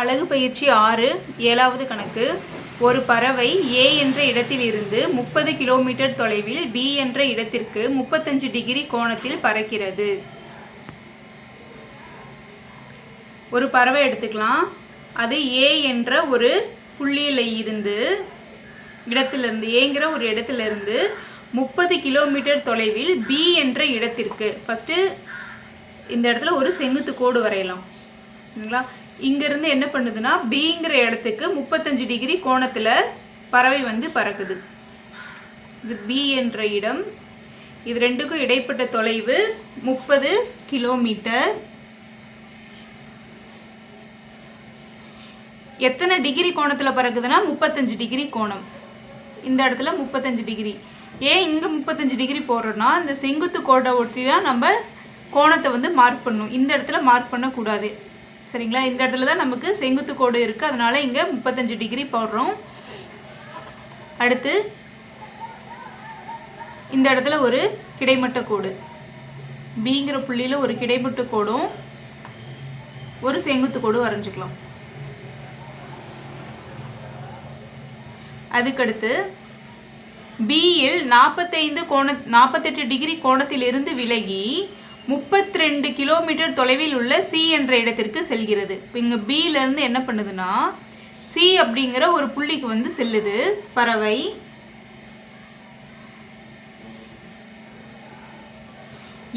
அழகு பயிற்சி ஆறு ஏழாவது கணக்கு. ஒரு பறவை ஏ என்ற இடத்தில் இருந்து முப்பது கிலோமீட்டர் தொலைவில் பி என்ற இடத்திற்கு முப்பத்தஞ்சு டிகிரி கோணத்தில் பறக்கிறது. ஒரு பறவை எடுத்துக்கலாம். அது ஏ என்ற ஒரு புள்ளியில் இருந்து இடத்திலிருந்து ஏங்கிற ஒரு இடத்துல இருந்து முப்பது கிலோமீட்டர் தொலைவில் பி என்ற இடத்திற்கு. ஃபஸ்ட்டு இந்த இடத்துல ஒரு செங்குத்து கோடு வரையலாம். சரிங்களா? இங்கேருந்து என்ன பண்ணுதுன்னா பிங்கிற இடத்துக்கு முப்பத்தஞ்சு டிகிரி கோணத்தில் பறவை வந்து பறக்குது. இது பி என்ற இடம். இது ரெண்டுக்கும் இடைப்பட்ட தொலைவு முப்பது கிலோமீட்டர். எத்தனை டிகிரி கோணத்தில் பறக்குதுன்னா முப்பத்தஞ்சு டிகிரி கோணம். இந்த இடத்துல முப்பத்தஞ்சு டிகிரி. ஏன் இங்கே முப்பத்தஞ்சு டிகிரி போடுறோன்னா இந்த செங்குத்து கோடை ஒட்டி தான் நம்ம கோணத்தை வந்து மார்க் பண்ணணும். இந்த இடத்துல மார்க் பண்ணக்கூடாது. சரிங்களா? இந்த இடத்துல தான் நமக்கு செங்குத்து கோடு இருக்குது அதனால் இங்கே முப்பத்தஞ்சு டிகிரி போடுறோம். அடுத்து இந்த இடத்துல ஒரு கிடைமட்ட கோடு. பிங்கிற புள்ளியில் ஒரு கிடைமட்ட கோடும் ஒரு செங்குத்து கோடு வரைஞ்சிக்கலாம். அதுக்கடுத்து பியில் நாற்பத்தைந்து கோண நாற்பத்தெட்டு டிகிரி கோணத்திலிருந்து விலகி முப்பத்தி ரெண்டு கிலோமீட்டர் தொலைவில் உள்ள சி என்ற இடத்திற்கு செல்கிறது. இப்போ இங்கே பியிலேருந்து என்ன பண்ணுதுன்னா சி அப்படிங்கிற ஒரு புள்ளிக்கு வந்து செல்லுது. பறவை.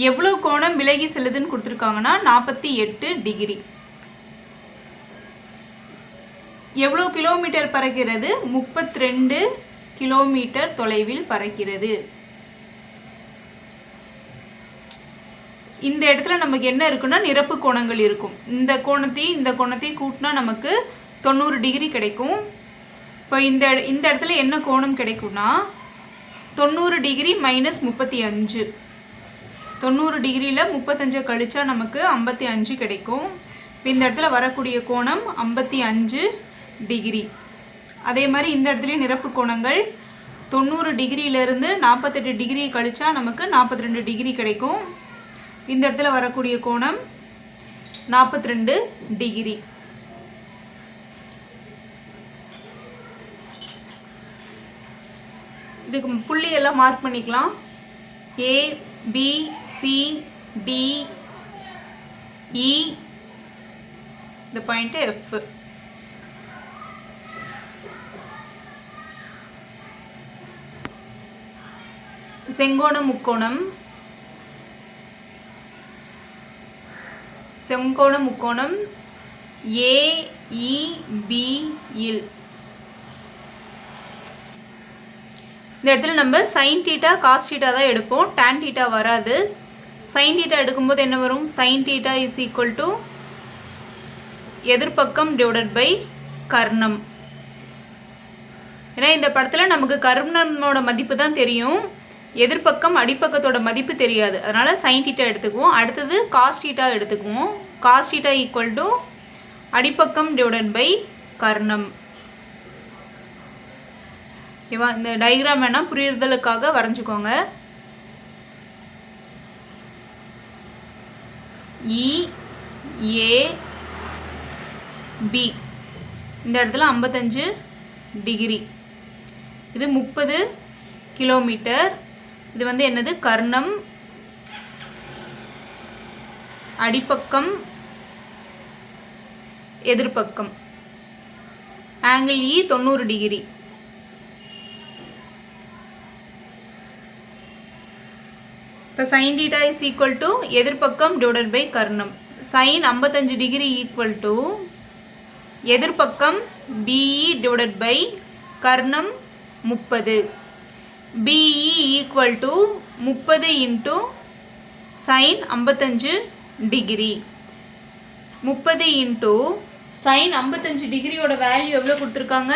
எவ்வளோ கோணம் விலகி செல்லுதுன்னு கொடுத்துருக்காங்கன்னா நாற்பத்தி எட்டு டிகிரி. எவ்வளோ கிலோமீட்டர் பறக்கிறது? முப்பத்தி ரெண்டு கிலோமீட்டர் தொலைவில் பறக்கிறது. இந்த இடத்துல நமக்கு என்ன இருக்குன்னா நிரப்பு கோணங்கள் இருக்கும். இந்த கோணத்தையும் இந்த கோணத்தையும் கூட்டினா நமக்கு தொண்ணூறு டிகிரி கிடைக்கும். இப்போ இந்த இந்த இடத்துல என்ன கோணம் கிடைக்கும்னா தொண்ணூறு டிகிரி மைனஸ் முப்பத்தி அஞ்சு. தொண்ணூறு டிகிரியில் முப்பத்தஞ்சை கழிச்சா நமக்கு ஐம்பத்தி அஞ்சு கிடைக்கும். இப்போ இந்த இடத்துல வரக்கூடிய கோணம் ஐம்பத்தி அஞ்சு டிகிரி. அதே மாதிரி இந்த இடத்துலையும் நிரப்பு கோணங்கள் தொண்ணூறு டிகிரியிலேருந்து நாற்பத்தெட்டு டிகிரி கழிச்சா நமக்கு நாற்பத்தி ரெண்டு டிகிரி கிடைக்கும். இந்த இடத்துல வரக்கூடிய கோணம் நாற்பத்தி ரெண்டு டிகிரி. இதுக்கு புள்ளி எல்லாம் மார்க் பண்ணிக்கலாம். A B C D E இந்த பாயிண்ட்டு எஃப் செங்கோணம் முக்கோணம் செங்கோண முக்கோணம். ஏஇபியில் இந்த இடத்துல நம்ம சைன் டீட்டா காஸ் டீட்டா தான் எடுப்போம். டேன் டீட்டா வராது. சைன் டீட்டா எடுக்கும்போது என்ன வரும்? Sine theta is equal to எதிர்பக்கம் divided by கர்ணம். ஏன்னா இந்த படத்தில் நமக்கு கர்ணமோட மதிப்பு தான் தெரியும். எதிர்பக்கம் அடிப்பக்கத்தோட மதிப்பு தெரியாது. அதனால் சைன் டீட்டா எடுத்துக்குவோம். அடுத்தது காஸ் டீட்டா எடுத்துக்குவோம். காஸ் டீட்டா ஈக்குவல் டு அடிப்பக்கம் டிவைடட் பை கர்ணம். ஓகேவா இந்த டயக்ராம் வேணால் புரியுறதலுக்காக வரைஞ்சிக்கோங்க. இ e, ஏ பி இந்த இடத்துல ஐம்பத்தஞ்சு டிகிரி இது முப்பது கிலோமீட்டர் இது வந்து என்னது? கர்ணம் அடிப்பக்கம் எதிர்பக்கம். ஆங்கிள் இ e தொண்ணூறு டிகிரி. இப்போ sine theta is equal to எதிர்பக்கம் divided by கர்ணம். சைன் ஐம்பத்தஞ்சு டிகிரி ஈக்குவல் டு எதிர்பக்கம் பிஇ டிவைடட் பை கர்ணம் முப்பது. பிஇ ஈக்குவல் டு முப்பது இன்ட்டு சைன் ஐம்பத்தஞ்சு டிகிரி முப்பது இன்ட்டு சைன் ஐம்பத்தஞ்சு டிகிரியோட வேல்யூ எவ்வளோ கொடுத்துருக்காங்க?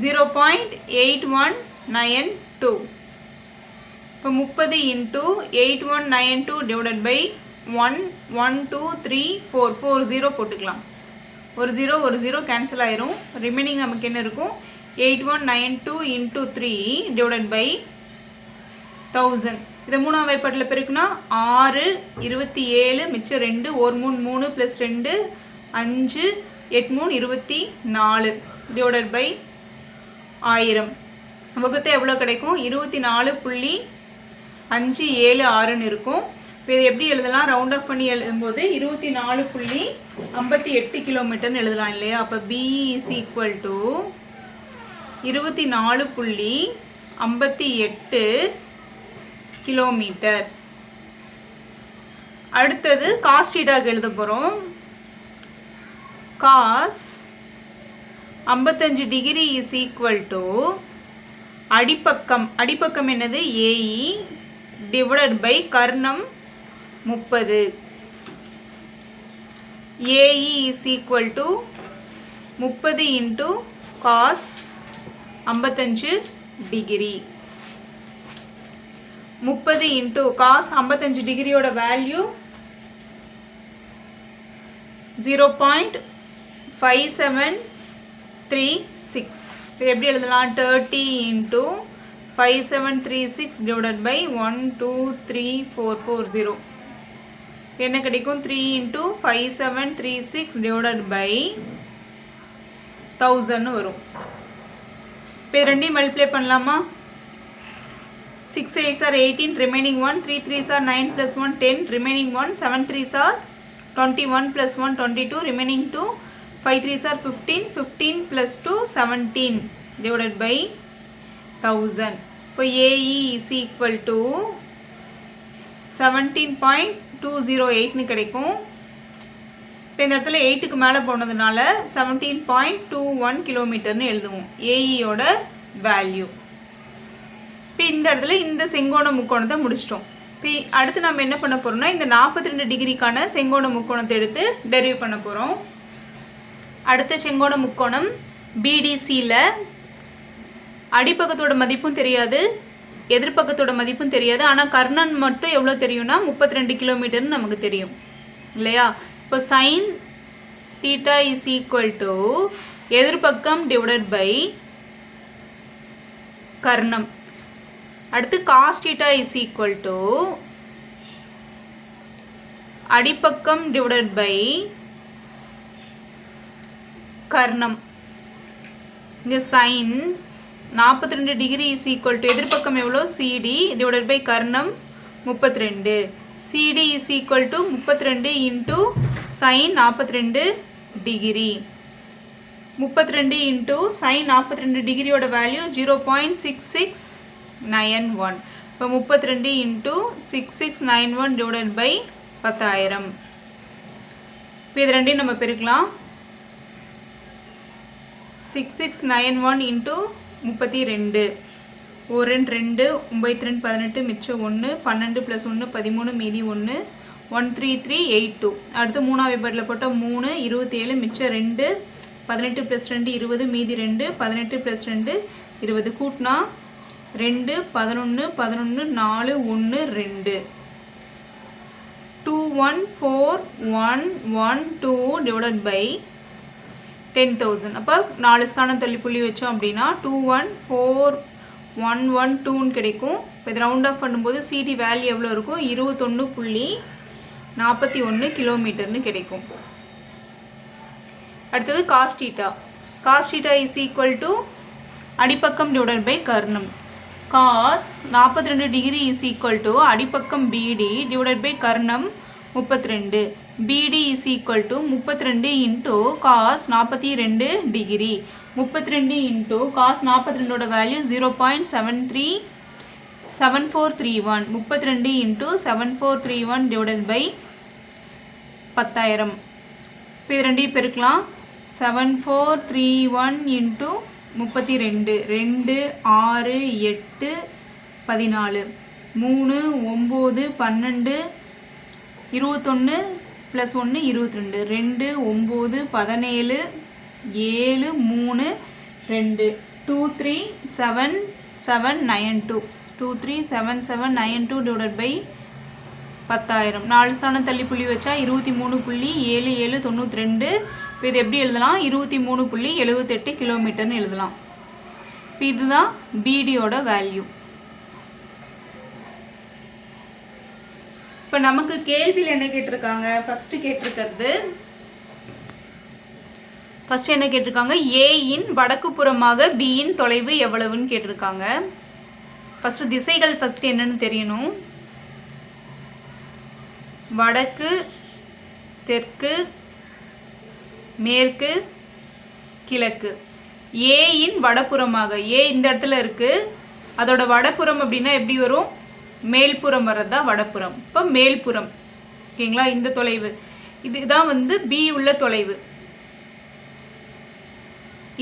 Zero point eight one nine two இப்போ முப்பது into eight one nine two divided by one one two three four four zero போட்டுக்கலாம். ஒரு ஜீரோ ஒரு ஜீரோ கேன்சல் ஆயிரும். ரிமைனிங் நமக்கு என்ன இருக்கும்? Eight one nine two into three divided by thousand இதை மூணாம் வாய்ப்பாட்டில் பெருக்குனா ஆறு இருபத்தி ஏழு மிச்சம் ரெண்டு ஒரு மூணு மூணு ப்ளஸ் ரெண்டு அஞ்சு எட் மூணு இருபத்தி நாலு. டிவைடட் பை ஆயிரம். வகுத்து எவ்வளோ கிடைக்கும்? இருபத்தி நாலு புள்ளி அஞ்சு ஏழு ஆறுன்னு இருக்கும். இப்போ இது எப்படி எழுதலாம்? ரவுண்ட் ஆஃப் பண்ணி எழுதும்போது இருபத்தி நாலு புள்ளி ஐம்பத்தி எட்டு கிலோமீட்டர்னு எழுதலாம் இல்லையா? அப்போ பி இஸ் ஈக்குவல் டு இருபத்தி நாலு புள்ளி ஐம்பத்தி எட்டு கிலோமீட்டர். அடுத்தது காஸ் டீட்டாக்கு எழுத போகிறோம் காஸ் ஐம்பத்தஞ்சு டிகிரி இஸ் ஈக்குவல் டு அடிப்பக்கம். அடிப்பக்கம் என்னது? ஏஇ டிவைடட் பை கர்ணம் முப்பது. ஏஇ இஸ் ஈக்குவல் டு முப்பது இன்ட்டு காஸ் ஐம்பத்தஞ்சு டிகிரி முப்பது இன்ட்டு காஸ் ஐம்பத்தஞ்சு டிகிரியோட value zero point five seven three six இது எப்படி எழுதலாம்? Thirty into five seven three six divided by one two three four four zero என்ன கிடைக்கும்? Three into five seven three six divided by தௌசண்ட்னு வரும். இப்போ இது ரெண்டையும் மல்டிப்ளை பண்ணலாமா? Six eights are eighteen remaining one three threes are nine plus one ten remaining one seven threes are twenty one plus one twenty two remaining two five threes are fifteen fifteen plus two seventeen divided by thousand இப்போ AE is equal to seventeen point two zero எயிட்னு கிடைக்கும். இப்போ இந்த இடத்துல எயிட்டுக்கு மேலே போனதுனால seventeen point two one கிலோமீட்டர்னு எழுதுவோம். ஏஇயோட வேல்யூ இப்போ இந்த இடத்துல இந்த செங்கோண முக்கோணத்தை முடிச்சிட்டோம். இப்போ அடுத்து நம்ம என்ன பண்ண போகிறோம்னா இந்த நாற்பத்தி ரெண்டு டிகிரிக்கான செங்கோண முக்கோணத்தை எடுத்து டெரிவ் பண்ண போகிறோம் அடுத்த செங்கோண முக்கோணம் பிடிசியில் அடிப்பக்கத்தோட மதிப்பும் தெரியாது எதிர்ப்பக்கத்தோட மதிப்பும் தெரியாது. ஆனால் கர்ணன் மட்டும் எவ்வளோ தெரியும்னா முப்பத்தி ரெண்டு கிலோமீட்டர்னு நமக்கு தெரியும். இல்லையா? இப்போ sine theta is equal to எதிர்பக்கம் divided by கர்ணம். அடுத்து cos theta is equal to அடிப்பக்கம் divided by கர்ணம். இங்கே சைன் நாற்பத்தி ரெண்டு டிகிரி இஸ் ஈக்குவல் டு எதிர்பக்கம் எவ்வளோ சிடி டிவைடட் பை கர்ணம் முப்பத்தி ரெண்டு. சிடி இஸ் ஈக்குவல் டு முப்பத்தி ரெண்டு இன்ட்டு சைன் நாற்பத்தி ரெண்டு டிகிரி முப்பத்தி ரெண்டு இன்ட்டு சைன் நாற்பத்தி ரெண்டு டிகிரியோட value zero point six six nine one இப்போ முப்பத்தி ரெண்டு into six six nine one divided by பத்தாயிரம். இப்போ இது ரெண்டையும் நம்ம பெருக்கலாம். Six six nine one into முப்பத்தி ரெண்டு. ஒரு ரெண்டு ரெண்டு ஒம்பத்தி ரெண்டு பதினெட்டு மிச்சம் ஒன்று பன்னெண்டு ப்ளஸ் ஒன்று பதிமூணு மீதி ஒன்று one three three eight two அடுத்து மூணாவது பேரில் போட்டால் மூணு இருபத்தேழு மிச்சம் ரெண்டு பதினெட்டு ப்ளஸ் ரெண்டு இருபது மீதி ரெண்டு பதினெட்டு ப்ளஸ் ரெண்டு இருபது. கூட்டினா ரெண்டு பதினொன்று பதினொன்று நாலு ஒன்று ரெண்டு. Two one four one one two divided by ten thousand அப்போ நாலு ஸ்தானம் தள்ளி புள்ளி வச்சோம் அப்படின்னா two one four one one டூன்னு கிடைக்கும். இப்போ இது ரவுண்ட் ஆஃப் பண்ணும்போது சிடி வேல்யூ எவ்வளோ இருக்கும்? இருபத்தொன்று புள்ளி நாற்பத்தி ஒன்று கிலோமீட்டர்னு கிடைக்கும். அடுத்தது cos theta cos theta is equal to அடிப்பக்கம் divided by கர்ணம். காஸ் நாற்பத்தி ரெண்டு டிகிரி இஸ் ஈக்குவல் டு அடிப்பக்கம் பிடி டிவைடட் பை கர்ணம் முப்பத்தி ரெண்டு. பிடி இஸ் ஈக்குவல் டு முப்பத்தி ரெண்டு இன்ட்டு காஸ் நாற்பத்தி ரெண்டு டிகிரி முப்பத்தி ரெண்டு இன்ட்டு காஸ் நாற்பத்தி ரெண்டோட value zero point seven three seven four three one முப்பத்தி ரெண்டு into seven four three one divided by பத்தாயிரம். இப்போ இது ரெண்டையும் பெருக்கலாம். Seven four three one into முப்பத்தி ரெண்டு ரெண்டு ஆறு எட்டு பதினாலு. மூணு ஒம்பது பன்னெண்டு இருபத்தொன்று ப்ளஸ் ஒன்று இருபத்தி ரெண்டு ரெண்டு ஒம்பது பதினேழு ஏழு மூணு ரெண்டு. Two three seven seven nine two two three seven seven nine two divide by பத்தாயிரம். நாலு ஸ்தானம் தள்ளி புள்ளி வச்சா இருபத்தி மூணு புள்ளி ஏழு ஏழு தொண்ணூற்றி ரெண்டு இப்போ இது எப்படி எழுதலாம்? இருபத்தி மூணு புள்ளி எழுபத்தெட்டு கிலோமீட்டர்னு எழுதலாம். இப்போ இதுதான் பிடியோட வேல்யூ இப்போ நமக்கு கேள்வியில் என்ன கேட்டிருக்காங்க? ஃபஸ்ட்டு கேட்டிருக்கிறது ஃபஸ்ட்டு என்ன கேட்டிருக்காங்க? ஏயின் வடக்கு புறமாக பியின் தொலைவு எவ்வளவுன்னு கேட்டிருக்காங்க. ஃபஸ்ட்டு திசைகள் ஃபஸ்ட்டு என்னன்னு தெரியணும். வடக்கு தெற்கு மேற்கு கிழக்கு. ஏயின் வடபுறமாக ஏ இந்த இடத்துல இருக்குது அதோட வடப்புறம் அப்படின்னா எப்படி வரும்? மேல்புறம் வர்றது தான் வடபுறம். இப்போ மேல்புறம். ஓகேங்களா? இந்த தொலைவு. இதுதான் வந்து பி உள்ள தொலைவு.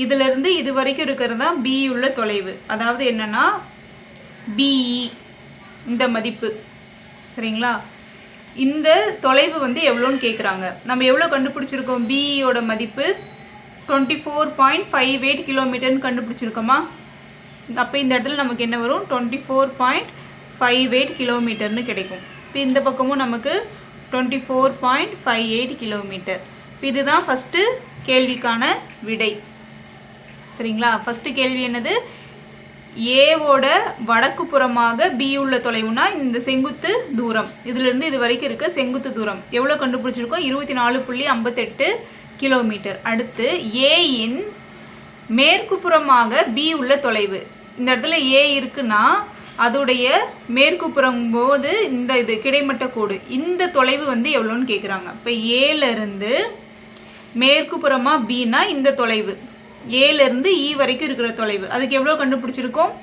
இதிலிருந்து இது வரைக்கும் இருக்கிறது தான் பி உள்ள தொலைவு. அதாவது என்னென்னா பிஇ e, இந்த மதிப்பு. சரிங்களா? இந்த தொலைவு வந்து எவ்வளோன்னு கேட்குறாங்க நம்ம எவ்வளோ கண்டுபிடிச்சிருக்கோம்? பிஇயோட e மதிப்பு twenty four point five eight கிலோமீட்டர்னு கண்டுபிடிச்சிருக்கோமா? அப்போ இந்த இடத்துல நமக்கு என்ன வரும்? Twenty four point five eight கிலோமீட்டர்னு கிடைக்கும். இப்போ இந்த பக்கமும் நமக்கு twenty four point five eight kilometre இப்போ இதுதான் ஃபஸ்ட்டு கேள்விக்கான விடை. சரிங்களா? ஃபஸ்ட்டு கேள்வி என்னது? ஏவோட வடக்கு புறமாக பி உள்ள தொலைவுனா இந்த செங்குத்து தூரம். இதிலிருந்து இது வரைக்கும் இருக்க செங்குத்து தூரம். எவ்வளோ கண்டுபிடிச்சிருக்கோம்? இருபத்தி நாலு புள்ளி ஐம்பத்தெட்டு கிலோமீட்டர் அடுத்து ஏயின் மேற்கு புறமாக பி உள்ள தொலைவு. இந்த இடத்துல ஏ இருக்குன்னா அதோடைய மேற்கு புறம் போது இந்த இது கிடைமட்ட கோடு. இந்த தொலைவு வந்து எவ்வளோன்னு கேட்குறாங்க இப்போ ஏலேருந்து மேற்கு புறமாக பின்னா இந்த தொலைவு. ஏலேருந்து இ e வரைக்கும் இருக்கிற தொலைவு. அதுக்கு எவ்வளோ கண்டுபிடிச்சிருக்கோம்?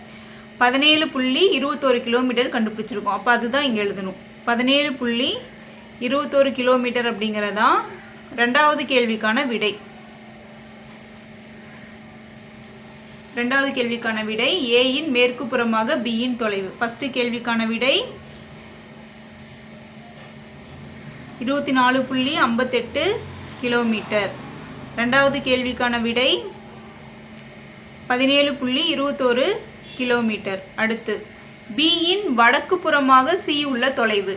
பதினேழு புள்ளி இருபத்தோரு கிலோமீட்டர் கண்டுபிடிச்சிருக்கோம். அப்போ அதுதான் இங்கே எழுதணும். பதினேழு புள்ளி இருபத்தோரு கிலோமீட்டர் அப்படிங்கிறதான் ரெண்டாவது கேள்விக்கான விடை. ரெண்டாவது கேள்விக்கான விடை ஏயின் மேற்கு புறமாக பியின் தொலைவு. ஃபஸ்ட்டு கேள்விக்கான விடை இருபத்தி நாலு புள்ளி ஐம்பத்தெட்டு கிலோமீட்டர். ரெண்டாவது கேள்விக்கான விடை பதினேழு புள்ளி இருபத்தோரு கிலோமீட்டர். அடுத்து பியின் வடக்கு புறமாக சி உள்ள தொலைவு.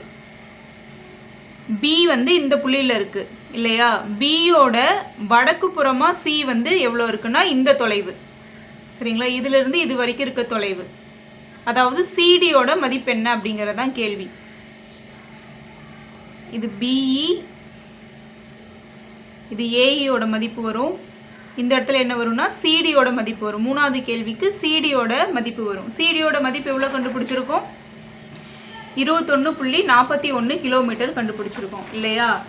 பி வந்து இந்த புள்ளியில் இருக்குது இல்லையா? பியோட வடக்கு புறமாக சி வந்து எவ்வளோ இருக்குன்னா இந்த தொலைவு. சரிங்களா? இதிலிருந்து இது வரைக்கும் இருக்க தொலைவு. அதாவது சிடியோட மதிப்பு என்ன அப்படிங்கிறது தான் கேள்வி. இது பிஇ இது ஏஇயோட மதிப்பு வரும். இந்த இடத்துல என்ன வரும்னா சிடியோட மதிப்பு வரும். மூணாவது கேள்விக்கு சிடியோட மதிப்பு வரும். சிடியோட மதிப்பு எவ்வளோ கண்டுபிடிச்சிருக்கோம்? இருபத்தொன்று புள்ளி நாற்பத்தி ஒன்று கிலோமீட்டர் கண்டுபிடிச்சிருக்கோம். இல்லையா?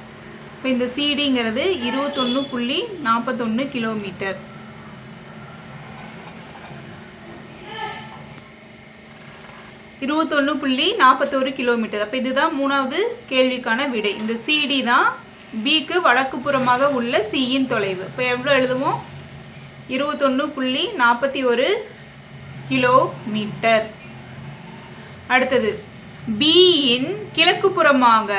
இப்போ இந்த சிடிங்கிறது இருபத்தொன்று புள்ளி நாற்பத்தொன்று கிலோமீட்டர். இருபத்தொன்று புள்ளி நாற்பத்தோரு கிலோமீட்டர் அப்போ இதுதான் மூணாவது கேள்விக்கான விடை. இந்த சிடி தான் பிக்கு வடக்கு புறமாக உள்ள சியின் தொலைவு. இப்போ எவ்வளோ எழுதுவோம்? இருபத்தொன்று புள்ளி நாற்பத்தி ஒரு கிலோமீட்டர் அடுத்தது பியின் கிழக்கு புறமாக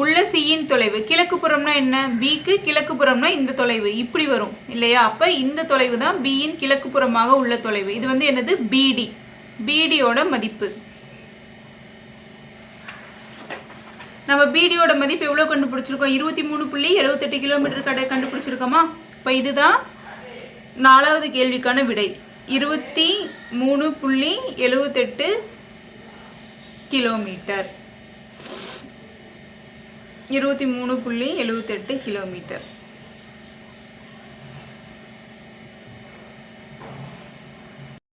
உள்ள சியின் தொலைவு. கிழக்கு புறம்னா என்ன? பிக்கு கிழக்கு புறம்னா இந்த தொலைவு. இப்படி வரும் இல்லையா? அப்போ இந்த தொலைவு தான் பியின் கிழக்கு புறமாக உள்ள தொலைவு. இது வந்து என்னது? பிடி பிடியோட மதிப்பு. நம்ம பிடியோட மதிப்பு எவ்வளோ கண்டுபிடிச்சிருக்கோம்? இருபத்தி மூணு புள்ளி எழுபத்தெட்டு கிலோமீட்டர் கடை கண்டுபிடிச்சிருக்கோமா? இப்போ இதுதான் நாலாவது கேள்விக்கான விடை. இருபத்தி மூணு புள்ளி எழுபத்தெட்டு கிலோமீட்டர். இருபத்தி மூணு புள்ளி எழுபத்தெட்டு கிலோமீட்டர்.